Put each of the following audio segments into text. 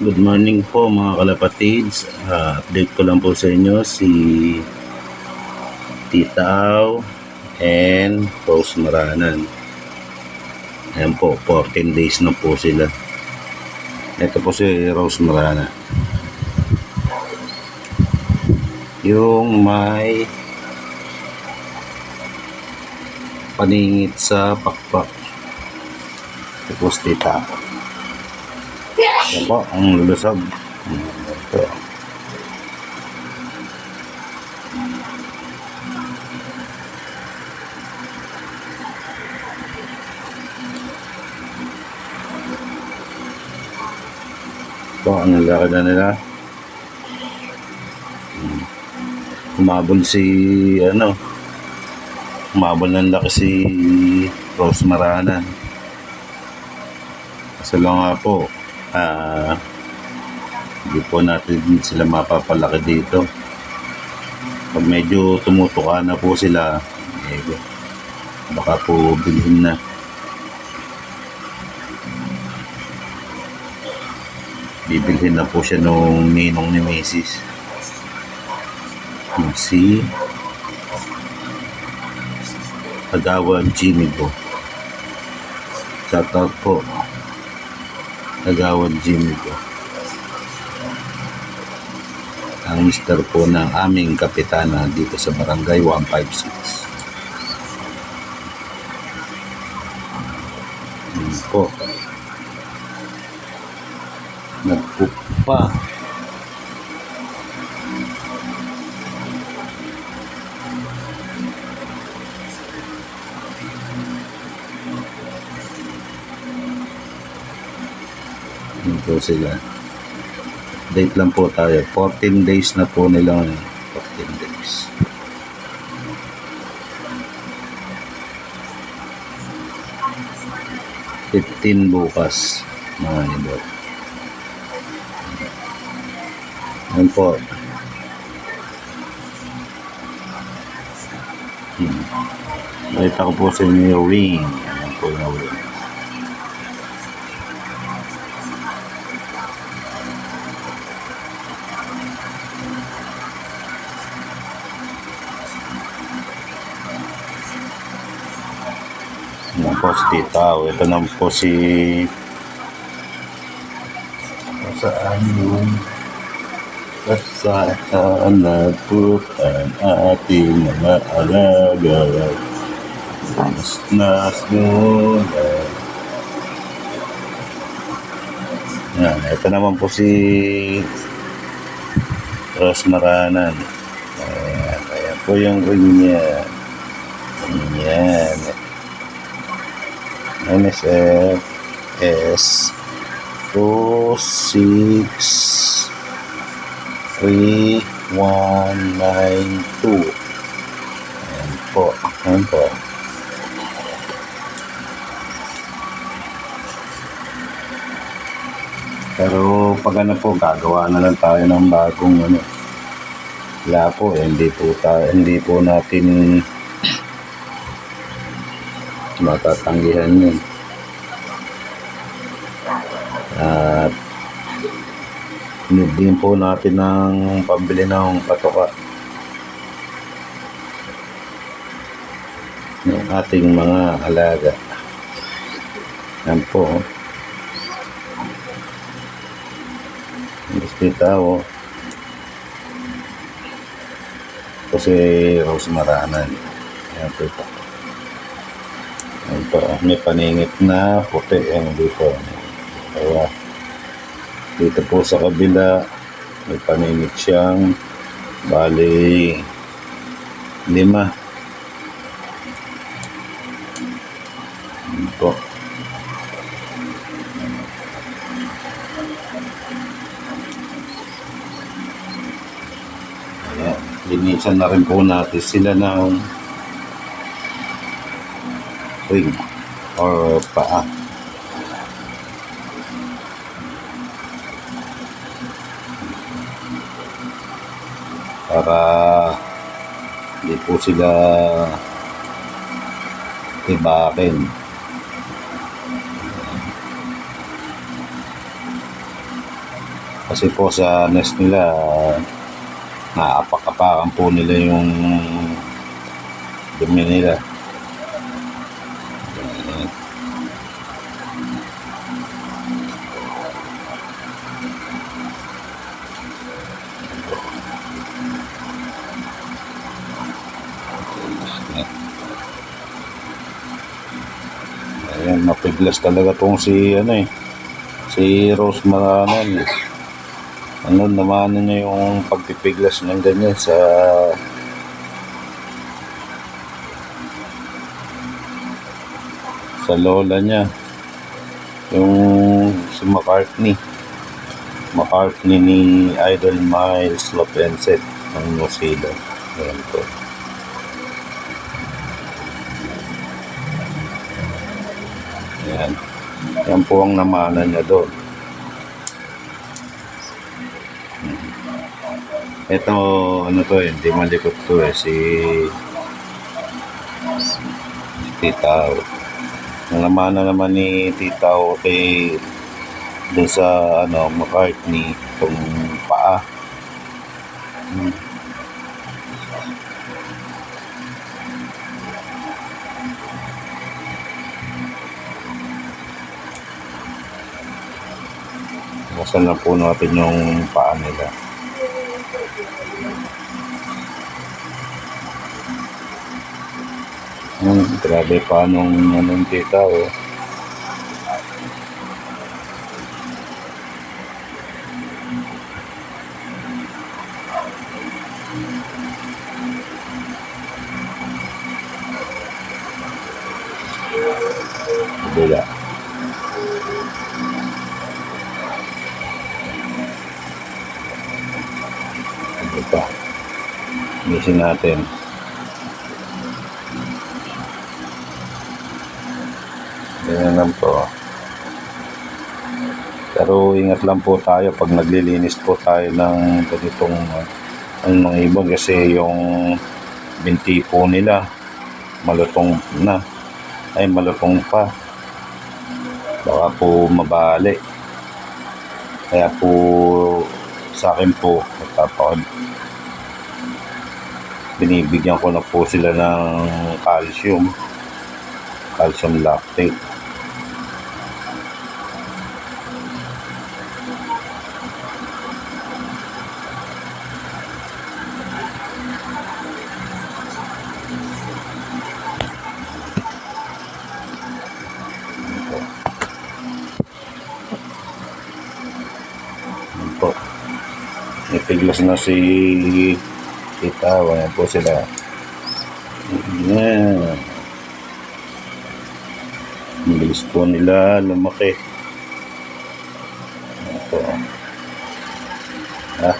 Good morning po mga kalapatids. Ah, update ko lang po sa inyo si Tita Au and Rose Maranan. Ayan po, 14 days na po sila. Ito po si Rose Marana. Yung may paningit sa pakpak. Tapos Tita Au. Yan po, ang lulusog. Ito. Ito, ang laki na nila. Umabol si, ano, umabol ng laki si Rose Marana. Kasi lang nga po, ah, hindi po natin sila mapapalaki dito. Pag medyo tumutuka na po sila, eh, baka po bilhin na. Bibilhin na po siya nung ninong ni Macy's. Si Agawa Jimmy po. Shout out po. Agawan Jimmy po. Ang mister po ng aming kapitana dito sa barangay 156. Yun po. Nagpupa. Po sila. Date lang po tayo. 14 days na po nila ngayon. 14 days. Fifteen bukas mga idol. Yan po. Hmm. Nakita ko po sa inyo yung wing. Yan po yung wing. Po si Tita. Ito na po si... Saan yung... Saan na po ang ating mga alaga? Nas-nas mo na. Yan. Ito naman po si... Rose Maranan. Ayan. Ayan po yung ring niya. Ayan. NSF S 26 3192 Ayan po. Ayan po. Pero pag ano po, gagawa na lang tayo ng bagong ano. Wala po, eh, hindi po, tayo, hindi po natin matatanggihan yun. Din po natin ng pambili ng patoka ng ating mga alaga. Yan po. oh. Gusto tao. Kasi Rose Maranan. Yan po ito. Yan po. May paningit na puti. Yan dito. Kaya dito po sa kabila may paningit siyang bali lima. Yan po. Ayan. Linisan na rin po natin sila ng wing or paa. Para hindi po sila tibakin. Kasi po sa nest nila, naapak-apakan po nila yung dumi nila. Ayan, mapiglas talaga tong si ano eh. Si Rose Maranan. Ano naman niya yung pagpipiglas ng ganyan sa sa lola niya. Yung si McCartney. McCartney ni Idol Miles Lopenset ng New Zealand. Ayan po. Ayan. Yan po ang namana niya doon. Ito, ano to eh, hindi malikot to eh, si, si Titaw. Ang namana naman ni Titaw kay doon sa ano, McCartney, itong paa. Buksan na po natin yung paa nila. Hmm, grabe pa nung anong tita oh. Pa? Misin natin. Ganyan lang po. Pero ingat lang po tayo pag naglilinis po tayo ng ganitong ano ng ibon kasi yung binti po nila malutong na ay malutong pa baka po mabali kaya po sa akin po. Nagpapakod binibigyan ko na po sila ng calcium calcium lactate Itiglas na si Tita. Ayan po sila. Yan. Ang bilis po nila lumaki. Yan po. Ah.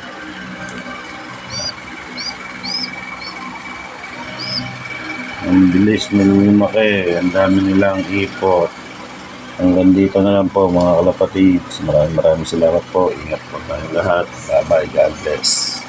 Ang nila lumaki. Ang dami nilang ipot. Hanggang dito na lang po mga kalapatids. Maraming maraming salamat po. Ingat po tayong lahat. Bye bye. God bless.